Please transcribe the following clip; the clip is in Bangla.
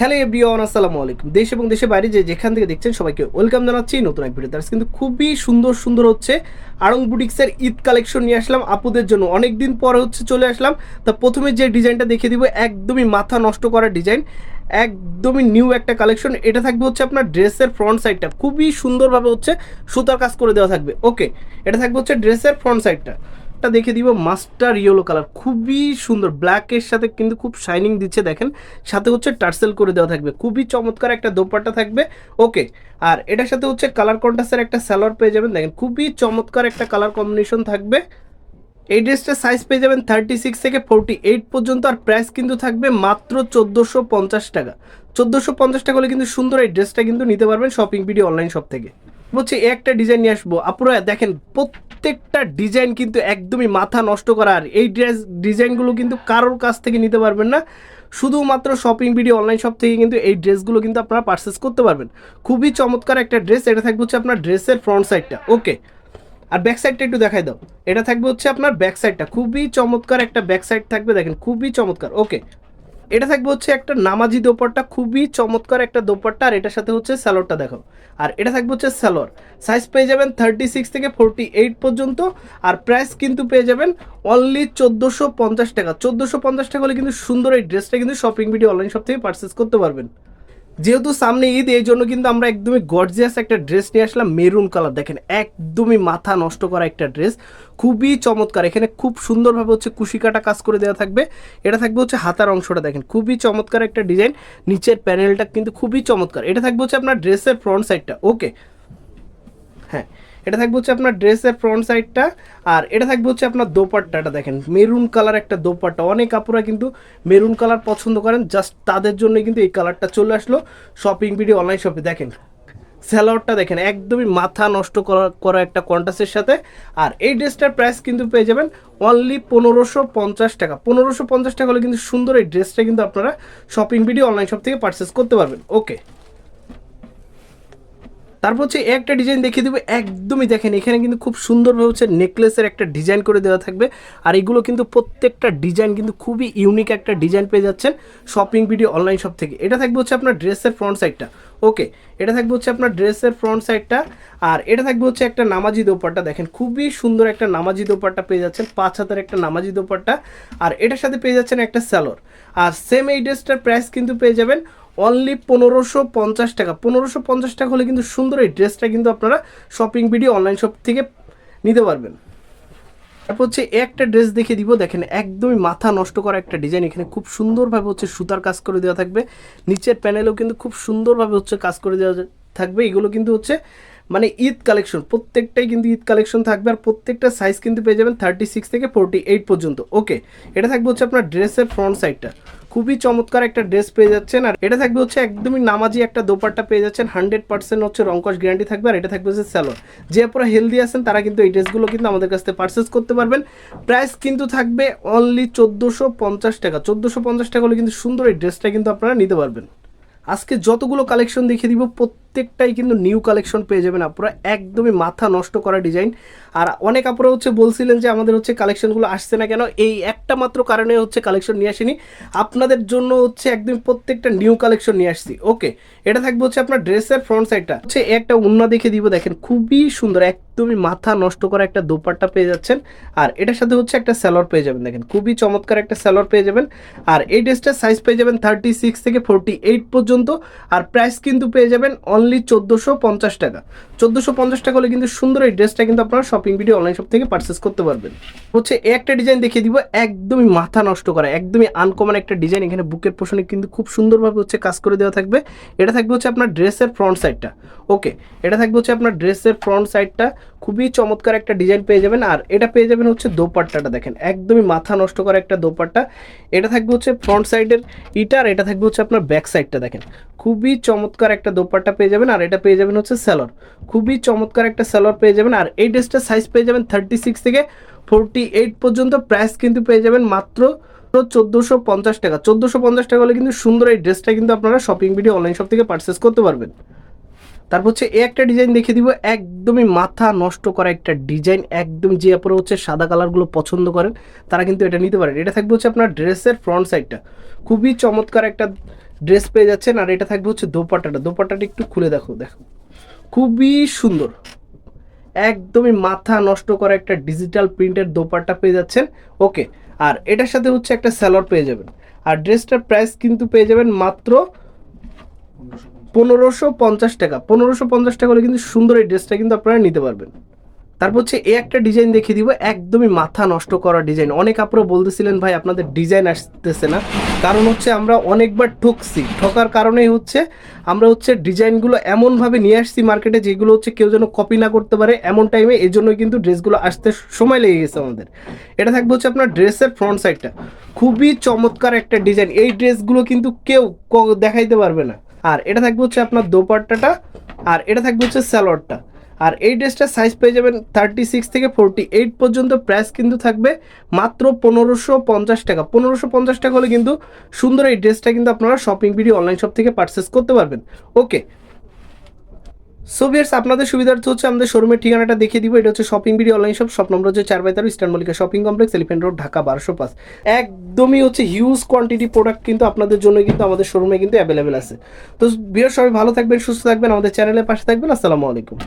হ্যালো এভরিওয়ান আসসালামু আলাইকুম। দেশ এবং দেশের বাইরে যে যেখান থেকে দেখছেন সবাইকে ওয়েলকাম জানাচ্ছি নতুন এক ভিডিও কিন্তু খুবই সুন্দর সুন্দর হচ্ছে আড়ং বুটিক্সের ঈদ কালেকশন নিয়ে আসলাম আপুদের জন্য। অনেক দিন পরে হচ্ছে চলে আসলাম। তা প্রথমে যে ডিজাইনটা দেখিয়ে দিব, একদমই মাথা নষ্ট করা ডিজাইন। একদমই নিউ একটা কালেকশন। এটা থাকবে হচ্ছে আপনার ড্রেসের ফ্রন্ট সাইডটা খুবই সুন্দরভাবে হচ্ছে সুতার কাজ করে দেওয়া থাকবে। ওকে এটা থাকবে হচ্ছে ড্রেসের ফ্রন্ট সাইডটা একটা দেখে দিব, মাস্টার ইয়েলো কালার খুবই সুন্দর ব্ল্যাকের সাথে কিন্তু খুব শাইনিং দিচ্ছে দেখেন, সাথে হচ্ছে টার্সেল করে দেওয়া থাকবে, খুবই চমৎকার একটা দোপাট্টা থাকবে ওকে আর এটার সাথে হচ্ছে কালার কন্ট্রাস্টের একটা স্যালোয়ার পেয়ে যাবেন, দেখেন, খুবই চমৎকার একটা কালার কম্বিনেশন থাকবে, এই ড্রেসটার সাইজ পেয়ে যাবেন থার্টি সিক্স থেকে ফোরটি এইট পর্যন্ত, আর প্রাইস কিন্তু থাকবে মাত্র চোদ্দোশো পঞ্চাশ টাকা, চোদ্দোশো পঞ্চাশ টাকা হলে কিন্তু সুন্দর এই ড্রেসটা কিন্তু নিতে পারবেন শপিং ভিডিও অনলাইন শপ থেকে। বলছে একটা ডিজাইন নিয়ে আসব। আপুরা, দেখেন, প্রত্যেকটা ডিজাইন কিন্তু একদমই মাথা নষ্ট করা। আর এই ড্রেস ডিজাইনগুলো কিন্তু কারোর কাছ থেকে নিতে পারবেন না। শুধুমাত্র শপিং ভিডিও অনলাইন শপ থেকে কিন্তু এই ড্রেসগুলো কিন্তু আপনারা পারচেস করতে পারবেন। খুবই চমৎকার একটা ড্রেস এটা থাকবে হচ্ছে আপনার ড্রেসের ফ্রন্ট সাইডটা ওকে আর ব্যাক সাইডটা একটু দেখাই দাও। এটা থাকবে হচ্ছে আপনার ব্যাক সাইডটা খুবই চমৎকার একটা ব্যাক সাইড থাকবে, দেখেন, খুবই চমৎকার। ওকে এটা থাকবে হচ্ছে একটা নামাজি দোপাট্টা, খুবই চমৎকার একটা দোপাট্টা, আর এটার সাথে হচ্ছে স্যালোয়ারটা দেখো। আর এটা থাকবে হচ্ছে স্যালোয়ার। সাইজ পেয়ে যাবেন থার্টি সিক্স থেকে ফোরটি এইট পর্যন্ত, আর প্রাইস কিন্তু পেয়ে যাবেন অনলি চোদ্দোশো পঞ্চাশ টাকা। চোদ্দোশো পঞ্চাশ টাকা হলে কিন্তু সুন্দর এই ড্রেসটা কিন্তু শপিং ভিডিও অনলাইন শপ থেকে পারচেস করতে পারবেন। যেহেতু সামনে ঈদ, এই জন্য কিন্তু আমরা একদমই গর্জিয়াস একটা ড্রেস নিয়ে আসলাম মেরুন কালার দেখেন, একদমই মাথা নষ্ট করা একটা ড্রেস খুবই চমৎকার। এখানে খুব সুন্দরভাবে হচ্ছে কুশিকাটা কাজ করে দেওয়া থাকবে। এটা থাকবে হচ্ছে হাতার অংশটা, দেখেন। খুবই চমৎকার একটা ডিজাইন নিচের প্যানেলটা কিন্তু খুবই চমৎকার। এটা থাকবে হচ্ছে আপনার ড্রেসের ফ্রন্ট সাইডটা ওকে হ্যাঁ। এটা থাকবে হচ্ছে আপনার ড্রেসের ফ্রন্ট সাইডটা আর এটা থাকবে হচ্ছে আপনার দোপাট্টাটা দেখেন। মেরুন কালার একটা দোপাট্টা। অনেক আপুরা কিন্তু মেরুন কালার পছন্দ করেন জাস্ট তাদের জন্য কিন্তু এই কালারটা চলে আসলো শপিং ভিডিও অনলাইন শপে দেখেন স্যালোয়ারটা দেখেন, একদমই মাথা নষ্ট করা একটা কন্টাসের সাথে। আর এই ড্রেসটার প্রাইস কিন্তু পেয়ে যাবেন অনলি পনেরোশো পঞ্চাশ টাকা। পনেরোশো পঞ্চাশ টাকা হলে কিন্তু সুন্দর এই ড্রেসটা কিন্তু আপনারা শপিং ভিডিও অনলাইন শপ থেকে পারচেস করতে পারবেন। ওকে তারপর হচ্ছে একটা ডিজাইন দেখিয়ে দেবো, একদমই দেখেন, এখানে কিন্তু খুব সুন্দরভাবে হচ্ছে নেকলেসের একটা ডিজাইন করে দেওয়া থাকবে। আর এগুলো কিন্তু প্রত্যেকটা ডিজাইন কিন্তু খুবই ইউনিক একটা ডিজাইন পেয়ে যাচ্ছেন শপিং ভিডিও অনলাইন শপ থেকে। এটা থাকবে হচ্ছে আপনার ড্রেসের ফ্রন্ট সাইডটা ওকে এটা থাকবে হচ্ছে আপনার ড্রেসের ফ্রন্ট সাইডটা আর এটা থাকবে হচ্ছে একটা নামাজি দোপাট্টা, দেখেন, খুবই সুন্দর একটা নামাজি দোপাট্টা পেয়ে যাচ্ছেন, পাঁচ হাতের একটা নামাজি দোপাট্টা। আর এটার সাথে পেয়ে যাচ্ছেন একটা স্যালোর আর সেম এই ড্রেসটার প্রাইস কিন্তু পেয়ে যাবেন অনলি পনেরোশো পঞ্চাশ টাকা। পনেরোশো পঞ্চাশ টাকা হলে কিন্তু সুন্দর এই ড্রেসটা কিন্তু আপনারা শপিং ভিডিও অনলাইন শপ থেকে নিতে পারবেন। তারপর হচ্ছে একটা ড্রেস দেখে দিব। দেখেন, একদমই মাথা নষ্ট করা একটা ডিজাইন এখানে খুব সুন্দরভাবে হচ্ছে সুতার কাজ করে দেওয়া থাকবে। নিচের প্যানেলেও কিন্তু খুব সুন্দরভাবে হচ্ছে কাজ করে দেওয়া থাকবে। এগুলো কিন্তু হচ্ছে মানে ঈদ কালেকশন প্রত্যেকটাই কিন্তু ঈদ কালেকশন থাকবে আর প্রত্যেকটা সাইজ কিন্তু পেয়ে যাবেন থার্টি সিক্স থেকে ফোরটি এইট পর্যন্ত। ওকে এটা থাকবে হচ্ছে আপনার ড্রেসের ফ্রন্ট সাইডটা খুবই চমৎকার একটা ড্রেস পেয়ে যাচ্ছেন। আর এটা থাকবে হচ্ছে একদমই নামাজি একটা দোপাট্টা পেয়ে যাচ্ছেন। হান্ড্রেড পার্সেন্ট হচ্ছে রঙ্কশ গ্যারান্টি থাকবে, আর এটা থাকবে হচ্ছে স্যালোর যে আপনারা হেলদি আছেন, তারা কিন্তু এই ড্রেসগুলো কিন্তু আমাদের কাছ থেকে পারচেস করতে পারবেন। প্রাইস কিন্তু থাকবে অনলি চোদ্দোশো পঞ্চাশ টাকা। চোদ্দোশো পঞ্চাশ টাকা হলে কিন্তু সুন্দর এই ড্রেসটা কিন্তু আপনারা নিতে পারবেন। আজকে যতগুলো কালেকশন দেখিয়ে দিব প্রত্যেকটাই কিন্তু নিউ কালেকশন পেয়ে যাবেন আপনারা। একদমই মাথা নষ্ট করা ডিজাইন আর অনেক আপনারা হচ্ছে বলছিলেন যে আমাদের হচ্ছে কালেকশনগুলো আসছে না কেন? এই একটা মাত্র কারণে হচ্ছে কালেকশন নিয়ে আসিনি। আপনাদের জন্য হচ্ছে একদম প্রত্যেকটা নিউ কালেকশন নিয়ে আসছি। ওকে এটা থাকবে হচ্ছে আপনার ড্রেসের ফ্রন্ট সাইডটা হচ্ছে একটা উন্না দেখে দিব, দেখেন খুবই সুন্দর, একদমই মাথা নষ্ট করা একটা দোপাট্টা পেয়ে যাচ্ছেন। আর এটার সাথে হচ্ছে একটা স্যালোর পেয়ে যাবেন, দেখেন খুবই চমৎকার একটা স্যালোর পেয়ে যাবেন। আর এই ড্রেসটার সাইজ পেয়ে যাবেন থার্টি সিক্স থেকে ফোরটি এইট পর্যন্ত। আর প্রাইস কিন্তু পেয়ে যাবেন অনলি চোদ্দোশো পঞ্চাশ টাকা। চোদ্দোশো পঞ্চাশ টাকা হলে কিন্তু সুন্দর এই ড্রেসটা কিন্তু আপনারা শপিং ভিডিও অনলাইন শপ থেকে পারচেস করতে পারবেন। হচ্ছে একটা ডিজাইন দেখিয়ে দিব, একদমই মাথা নষ্ট করা, একদমই আনকমন একটা ডিজাইন এখানে বুকের পোষণে কিন্তু খুব সুন্দরভাবে হচ্ছে কাজ করে দেওয়া থাকবে। এটা থাকবে হচ্ছে আপনার ড্রেসের ফ্রন্ট সাইডটা ওকে এটা থাকবে হচ্ছে আপনার ড্রেসের ফ্রন্ট সাইডটা খুবই চমৎকার একটা ডিজাইন পেয়ে যাবেন। আর এটা পেয়ে যাবেন হচ্ছে দোপাট্টাটা দেখেন, একদমই মাথা নষ্ট করা একটা দোপাট্টা। এটা থাকবে হচ্ছে ফ্রন্ট সাইডের ইটা, আর এটা থাকবে হচ্ছে আপনার ব্যাক সাইডটা দেখেন। খুবই চমৎকার একটা দোপাট্টা পেয়ে যাবেন। আর এটা পেয়ে যাবেন হচ্ছে স্যালোর। খুবই চমৎকার একটা স্যালোর পেয়ে যাবেন আর এই ড্রেসটার সাইজ পেয়ে যাবেন থার্টি সিক্স থেকে ফোরটি এইট পর্যন্ত। প্রাইস কিন্তু পেয়ে যাবেন মাত্র চোদ্দোশো পঞ্চাশ টাকা। চোদ্দোশো পঞ্চাশ টাকা হলে কিন্তু সুন্দর এই ড্রেসটা কিন্তু আপনারা শপিং ভিডিও অনলাইন শপ থেকে পারচেস করতে পারবেন। তারপর হচ্ছে এই একটা ডিজাইন দেখিয়ে দিব, একদমই মাথা নষ্ট করা একটা ডিজাইন একদম যে আপনারা হচ্ছে সাদা কালারগুলো পছন্দ করেন, তারা কিন্তু এটা নিতে পারেন। এটা থাকবে হচ্ছে আপনার ড্রেসের ফ্রন্ট সাইডটা খুবই চমৎকার একটা ড্রেস পেয়ে যাচ্ছেন আর এটা থাকবে হচ্ছে দোপাট্টাটা। দোপাট্টাটা একটু খুলে দেখো দেখো। খুবই সুন্দর। একদমই মাথা নষ্ট করা একটা ডিজিটাল প্রিন্টের দোপাট্টা পেয়ে যাচ্ছেন। ওকে আর এটার সাথে হচ্ছে একটা স্যালোয়ার পেয়ে যাবেন। আর ড্রেসটার প্রাইস কিন্তু পেয়ে যাবেন মাত্র পনেরোশো পঞ্চাশ টাকা। পনেরোশো পঞ্চাশ টাকা হলে কিন্তু সুন্দর এই ড্রেসটা কিন্তু আপনারা নিতে পারবেন। তারপর হচ্ছে এ একটা ডিজাইন দেখিয়ে দিব, একদমই মাথা নষ্ট করা ডিজাইন অনেক আপনারা বলতেছিলেন, ভাই, আপনাদের ডিজাইন আসতেছে না। কারণ হচ্ছে আমরা অনেকবার ঠকছি। ঠকার কারণেই হচ্ছে আমরা হচ্ছে ডিজাইনগুলো এমনভাবে নিয়ে আসছি মার্কেটে যেগুলো হচ্ছে কেউ যেন কপি না করতে পারে এমন টাইমে এই জন্যই কিন্তু ড্রেসগুলো আসতে সময় লেগে গেছে আমাদের। এটা থাকবে হচ্ছে আপনার ড্রেসের ফ্রন্ট সাইডটা খুবই চমৎকার একটা ডিজাইন এই ড্রেসগুলো কিন্তু কেউ দেখাইতে পারবে না। আর এটা থাকবে হচ্ছে আপনার দোপাট্টাটা, আর এটা থাকবে হচ্ছে স্যালোয়ারটা আর এই ড্রেসটার সাইজ পেয়ে যাবেন থার্টি সিক্স থেকে ফোরটি এইট পর্যন্ত প্রাইস কিন্তু থাকবে মাত্র পনেরোশো পঞ্চাশ টাকা। পনেরোশো পঞ্চাশ টাকা হলে কিন্তু সুন্দর এই ড্রেসটা কিন্তু আপনারা শপিং ভিডিও অনলাইন শপ থেকে পারচেস করতে পারবেন। ওকে সো ভিয়ার্স আপনাদের সুবিধার্থে হচ্ছে আমাদের শোরুমের ঠিকানাটা দেখিয়ে দিব। এটা হচ্ছে shopping video online shop shop number হচ্ছে চার by eastern Mallika shopping complex elephant road Dhaka বারোশো পাঁচ। একদমই হচ্ছে হিউজ কোয়ান্টিটি প্রোডাক্ট কিন্তু আপনাদের জন্য কিন্তু আমাদের শোরুমে কিন্তু অ্যাভেলেবেল আছে। তো ভিয়ার সবাই ভালো থাকবেন, সুস্থ থাকবেন, আমাদের চ্যানেলের পাশে থাকবেন। আসসালামু আলাইকুম।